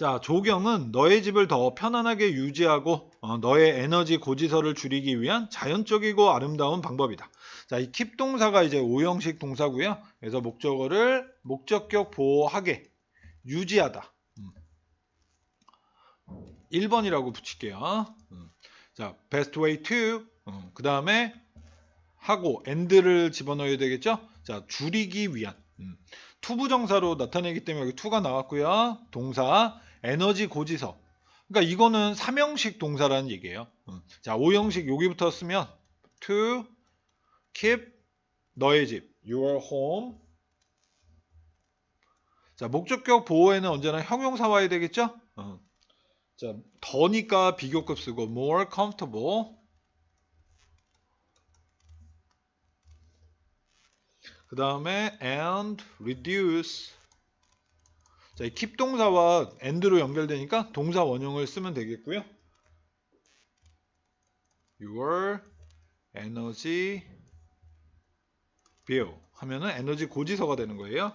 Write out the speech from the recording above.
자, 조경은 너의 집을 더 편안하게 유지하고 어, 너의 에너지 고지서를 줄이기 위한 자연적이고 아름다운 방법이다. 자, 이 keep 동사가 이제 오형식 동사고요. 그래서 목적어를 목적격 보호하게 유지하다. 음. 1번이라고 붙일게요. 음. 자, best way to 음, 그 다음에 하고 and를 집어넣어야 되겠죠? 자, 줄이기 위한 음. 투부정사로 나타내기 때문에 여기 투가 나왔고요. 동사 에너지 고지서. 그러니까 이거는 삼형식 동사라는 얘기예요. 음. 자, 오형식 여기부터 쓰면 to keep 너의 집 your home. 자, 목적격 보호에는 언제나 형용사 와야 되겠죠? 어. 자, 더니까 비교급 쓰고 more comfortable. 그 다음에 and reduce. 자, 이 keep 동사와 and로 연결되니까 동사 원형을 쓰면 되겠고요. Your energy bill 하면은 에너지 고지서가 되는 거예요.